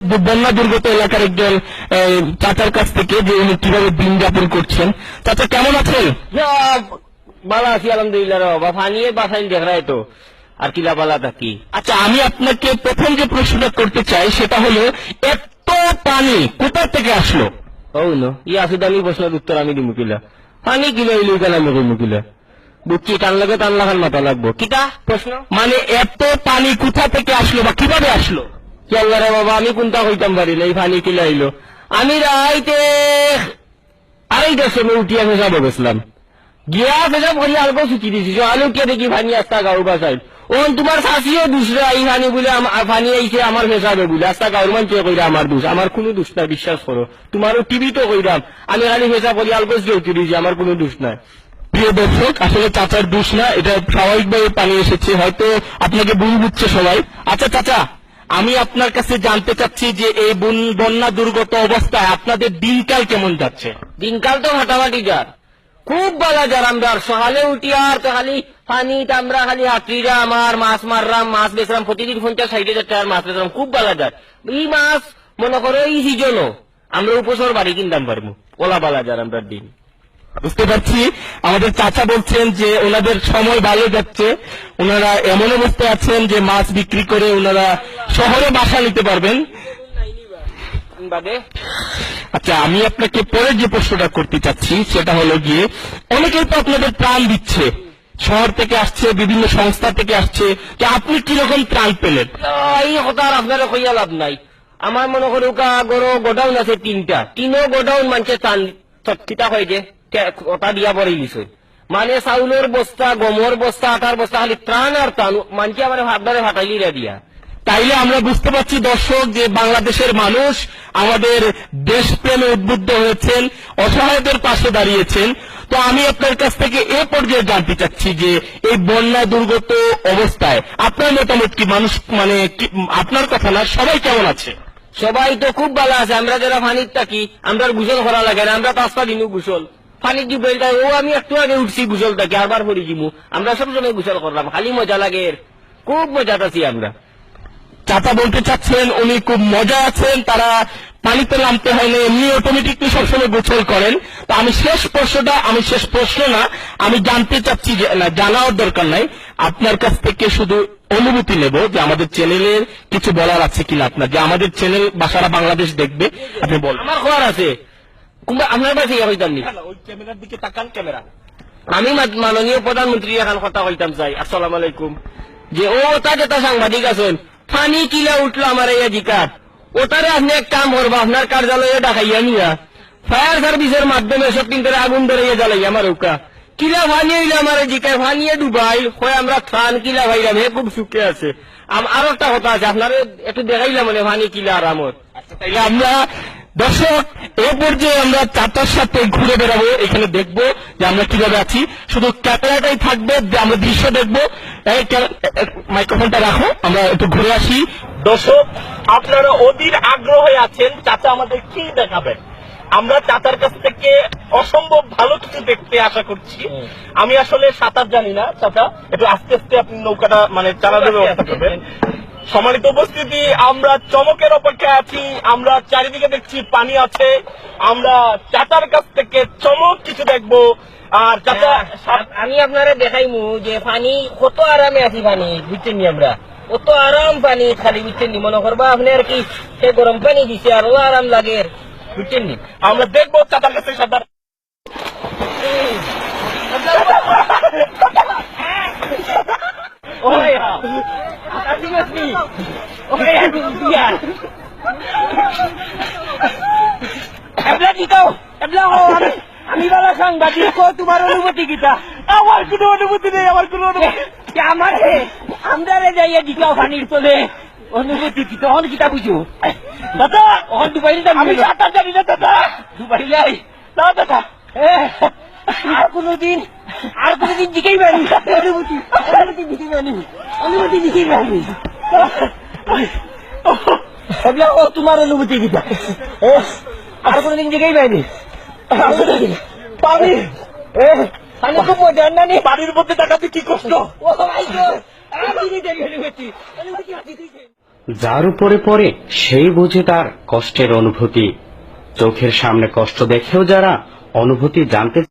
যে বন্যা দুর্গত এলাকার একজন চাচার কাছ থেকে যে উনি কীভাবে দিন যাপন করছেন। চাচা কেমন আছেন? বালা আছি আলহামদুলিল্লাহ রে ফানিয়ে বাসাইন দেখ তো। আর কিলা বালা থাকি আচ্ছা আমি আপনাকে প্রথম যে প্রশ্নটা করতে চাই সেটা হলো এত পানি কোথা থেকে আসলো? ও নো। ই আসুদ আমি প্রশ্নের উত্তর আমি দিমু কিলা। ফানি কিলা ইলু কইমু কিলা। বুকি টান লাগে টান লাগান মাথা লাগবো। কিতা প্রশ্ন? মানে এত পানি কোথা থেকে আসলো বা কীভাবে আসলো? কি আল্লাহ রে বাবা, আমি কোনটা কইতাম পারি না, এই ফানি কিলা আইলো আমি রাইতে আড়াইটার সময় উঠিয়া ফেসাব গেছিলাম। গিয়া ফেসাব করি অল্প ছুটি দিছি আলু কে দেখি ফানি আস্তা গাঁর বাসাইল ওন তোমার শাশিও দুসরা এই ফানি বলে ফানি আইছে আমার ফেসাবে বলে। আস্তা গাঁর মানুষে কইরা আমার দোষ আমার কোনো দোষ নাই, বিশ্বাস করো তোমারও টিভি তো কইরাম আমি খালি ফেসা করি অল্প উঠি দিছি আমার কোনো দোষ নাই। প্রিয় দর্শক আসলে চাচার দোষ না এটা স্বাভাবিকভাবে পানি এসেছে। হয়তো আপনাকে ভুল বুঝছে সবাই। আচ্ছা চাচা আমি আপনার কাছে জানতে চাচ্ছি যে এই বন্যা দুর্গত অবস্থায় আপনাদের দিনকাল কেমন যাচ্ছে? দিনকাল তো ফাটাফাটি যার। খুব বালা যার আমরা আর সকালে উঠি আর তো খালি পানি আমরা খালি হাটরিরা আমার মাছ মাররাম মাছ বেচরাম প্রতিদিন পঞ্চাশ ষাট হাজার টাকার মাছ বেচরাম খুব বালা যার। এই মাছ মনে করো এই সিজনও আমরা উপসর বাড়ি কিনতাম পারব ওলা বালা যার আমরা দিন। বুঝতে পারছি? আমাদের চাচা বলছেন যে ওনাদের সময় ভালো যাচ্ছে ওনারা এমন অবস্থায় আছেন যে মাছ বিক্রি করে ওনারা শহরে বাসা নিতে পারবেন। আচ্ছা আমি আপনাকে পরের যে প্রশ্নটা করতে চাচ্ছি সেটা হলো গিয়ে অনেকেই তো আপনাদের ত্রাণ দিচ্ছে। শহর থেকে আসছে বিভিন্ন সংস্থা থেকে আসছে যে আপনি কীরকম ত্রাণ পেলেন? এই কথা আপনারা কইয়া লাভ নাই। আমার মনে করো গরো গোডাউন আছে তিনটা। তিনও গোডাউন মানছে চান কিতা হয় যে কে- ওটা দিয়া পরে লিছে মানে চাউলের বস্তা গমর বস্তা আটার বস্তা খালি ত্রাণ আর ত্রাণ মানছে আমার ভাবদারে ফাটাইলি দিয়া। তাইলে আমরা বুঝতে পারছি, দর্শক, যে বাংলাদেশের মানুষ আমাদের দেশপ্রেমে উদ্বুদ্ধ হয়েছেন, অসহায়দের পাশে দাঁড়িয়েছেন। তো আমি আপনার কাছ থেকে এ পর্যায়ে জানতে চাচ্ছি যে এই বন্যা দুর্গত অবস্থায় আপনার মতামত কি? মানুষ মানে আপনার কথা না, সবাই কেমন আছে? সবাই তো খুব ভালো আছে, আমরা যারা ফানির থাকি, আমরা গুসল করা লাগে না, আমরা পাঁচটা দিনও গুসল। ফানির বেলটা ও, আমি একটু আগে উঠছি গোসল থাকি আবার পরে দিমু। আমরা সবসময় গুসল করলাম, খালি মজা লাগে খুব মজা আছি আমরা। চাচা বলতে চাচ্ছেন উনি খুব মজা আছেন তারা পানিতে নামতে হয় না এমনি অটোমেটিকলি সবসময় গোসল করেন। তো আমি শেষ প্রশ্নটা আমি শেষ প্রশ্ন না আমি জানতে চাচ্ছি না জানার দরকার নাই। আপনার কাছ থেকে শুধু অনুভূতি নেব যে আমাদের চ্যানেলের কিছু বলার আছে কিনা আপনার। যে আমাদের চ্যানেল বাসারা বাংলাদেশ দেখবে আপনি বলুন। আমার খবর আছে। কোনবা আপনার কাছে ওই ক্যামেরার দিকে তাকান ক্যামেরা। আমি মাননীয় প্রধানমন্ত্রী এখন কথা কইতাম চাই। আসসালাম আলাইকুম। যে ও ওটা যেটা সাংবাদিক আছেন। ফানি কিলা উঠল আমার এই অধিকার ওটারে আপনি এক কাম করব আপনার কার্যালয়ে ডাকাইয়া নিয়া। ফায়ার সার্ভিসের মাধ্যমে সব কিন্তু আগুন ধরে জ্বালাই আমার উকা। কিলা ভানিয়ে হইলে আমার জিকায় ভানিয়ে ডুবাই হয় আমরা ফান কিলা ভাইলাম হে খুব সুখে আছে। আরও একটা কথা আছে, আপনার একটু দেখাইলাম মানে ভানি কিলা আরামত তাইলে আমরা দর্শক এ পর্যায়ে আমরা চারটার সাথে ঘুরে বেড়াবো। এখানে দেখব যে আমরা কীভাবে আছি। শুধু ক্যামেরাটাই থাকবে যে আমরা দৃশ্য দেখব। মাইক্রোফোনটা রাখো আমরা একটু ঘুরে আসি। দর্শক আপনারা অধীর আগ্রহে আছেন চাচা আমাদের কি দেখাবেন আমরা চাচার কাছ থেকে অসম্ভব ভালো কিছু দেখতে আশা করছি। আমি আসলে সাঁতার জানি না চাচা। একটু আস্তে আস্তে আপনি নৌকাটা মানে চালানোর ব্যবস্থা করবেন। সম্মানিত উপস্থিতি আমরা চমকের অপেক্ষায় আছি আমরা চারিদিকে দেখছি পানি আছে আমরা চাচার কাছ থেকে চমক কিছু দেখব আর চাচা আমি আপনারা দেখাইমু যে পানি কত আরামে আছি পানি বুঝছেন নি আমরা কত আরাম পানি খালি বুঝছেন নি মনে করবা আপনি আর কি সে গরম পানি দিছে আরও আরাম লাগে বুঝছেন নি আমরা দেখব চাচার কাছে সাঁতার ও ভাইয়া আকাশি মাছি ও ভাইয়া দিয়া এবলা দিতাও এবলা ও আমি আমি বালা সাংবাদিক কো তোমার অনুমতি কিতা আমার কোনো অনুভূতি নেই আমার কোনো অনুভূতি আমার আমরা রে যাইয়া দিতাও পানির তলে অনুমতি কি তখন কিতা বুঝো দাদা ওখান দুবাই যাবি আমি সাঁতার জানি না দাদা দুবাই লাই না দাদা আর কোনদিন আর কোনদিন দিকেই পারি অনুমতি অনুমতি দিকেই পারি অনুমতি পারি এবলা ও তোমার অনুমতি ও আর কোনদিন দিকেই পাইনি। পানি। এ আমি খুব মজা না নি পানির মধ্যে টাকাতে কি কষ্ট? আমি যার উপরে পড়ে সেই বুঝে তার কষ্টের অনুভূতি। চোখের সামনে কষ্ট দেখেও যারা অনুভূতি জানতে